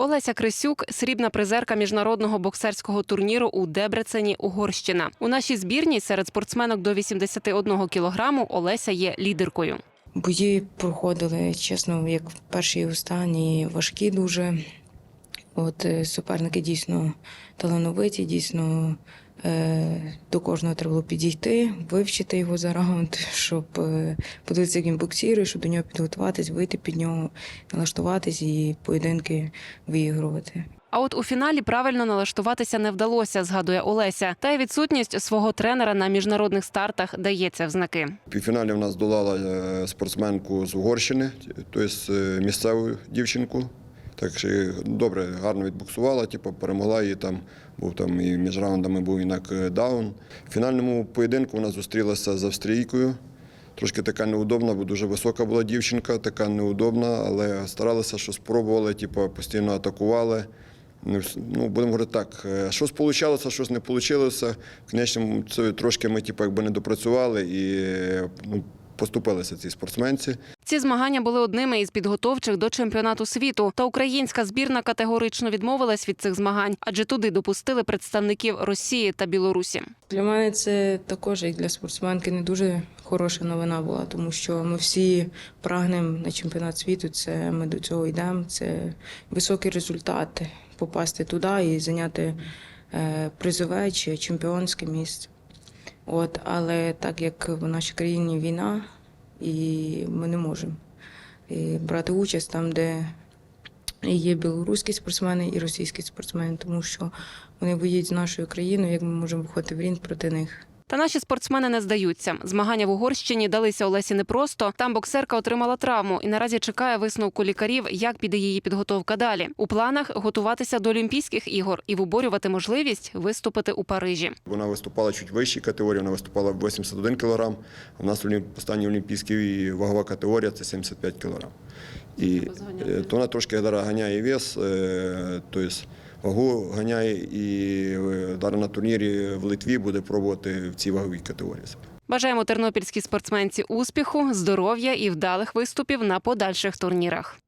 Олеся Крисюк срібна призерка міжнародного боксерського турніру у Дебрецені, Угорщина. У нашій збірній серед спортсменок до 81 кілограму Олеся є лідеркою. Бої проходили, чесно, як перші і останні, важкі дуже. От е, суперники дійсно талановиті, дійсно е, до кожного треба було підійти, вивчити його за раунд, щоб е, подивитися, як він боксірує, щоб до нього підготуватись, вийти під нього, налаштуватись і поєдинки виігрувати. А от у фіналі правильно налаштуватися не вдалося, згадує Олеся. Та й відсутність свого тренера на міжнародних стартах дається в знаки. Півфіналі в нас долала спортсменку з Угорщини, тобто місцеву дівчинку. Так що добре, гарно відбуксувала, типу, перемогла її там. Був там і між раундами був і нокдаун. В фінальному поєдинку вона зустрілася з австрійкою. Трошки така неудобна, бо дуже висока була дівчинка, така неудобна, але старалися, що спробували, типу, постійно атакували. Ну, будемо говорити так, е, щось вийшло, щось не вийшло. В кінечному трошки ми типу, якби не допрацювали і е, ну, поступилися ці спортсменці. Ці змагання були одними із підготовчих до чемпіонату світу. Та українська збірна категорично відмовилась від цих змагань, адже туди допустили представників Росії та Білорусі. Для мене це також як для спортсменки не дуже хороша новина була, тому що ми всі прагнемо на чемпіонат світу. Це ми до цього йдемо. Це високі результати попасти туди і зайняти е, призове чи чемпіонське місце. От, але так як в нашій країні війна, і ми не можемо е, брати участь там, де є білоруські спортсмени і російські спортсмени, тому що вони воюють з нашою країною, як ми можемо виходити в рінг проти них. Та наші спортсмени не здаються. Змагання в Угорщині далися Олесі непросто. Там боксерка отримала травму і наразі чекає висновку лікарів, як піде її підготовка далі. У планах готуватися до Олімпійських ігор і виборювати можливість виступити у Парижі. Вона виступала чуть вищій категорії, вона виступала в 81 кг. А в нас олім- останній олімпійський вагова категорія це 75 кг. І е, то вона трошки ганяє вес, тобто вагу ганяє і е, зараз на турнірі в Литві буде пробувати в цій ваговій категорії. Бажаємо тернопільській спортсменці успіху, здоров'я і вдалих виступів на подальших турнірах.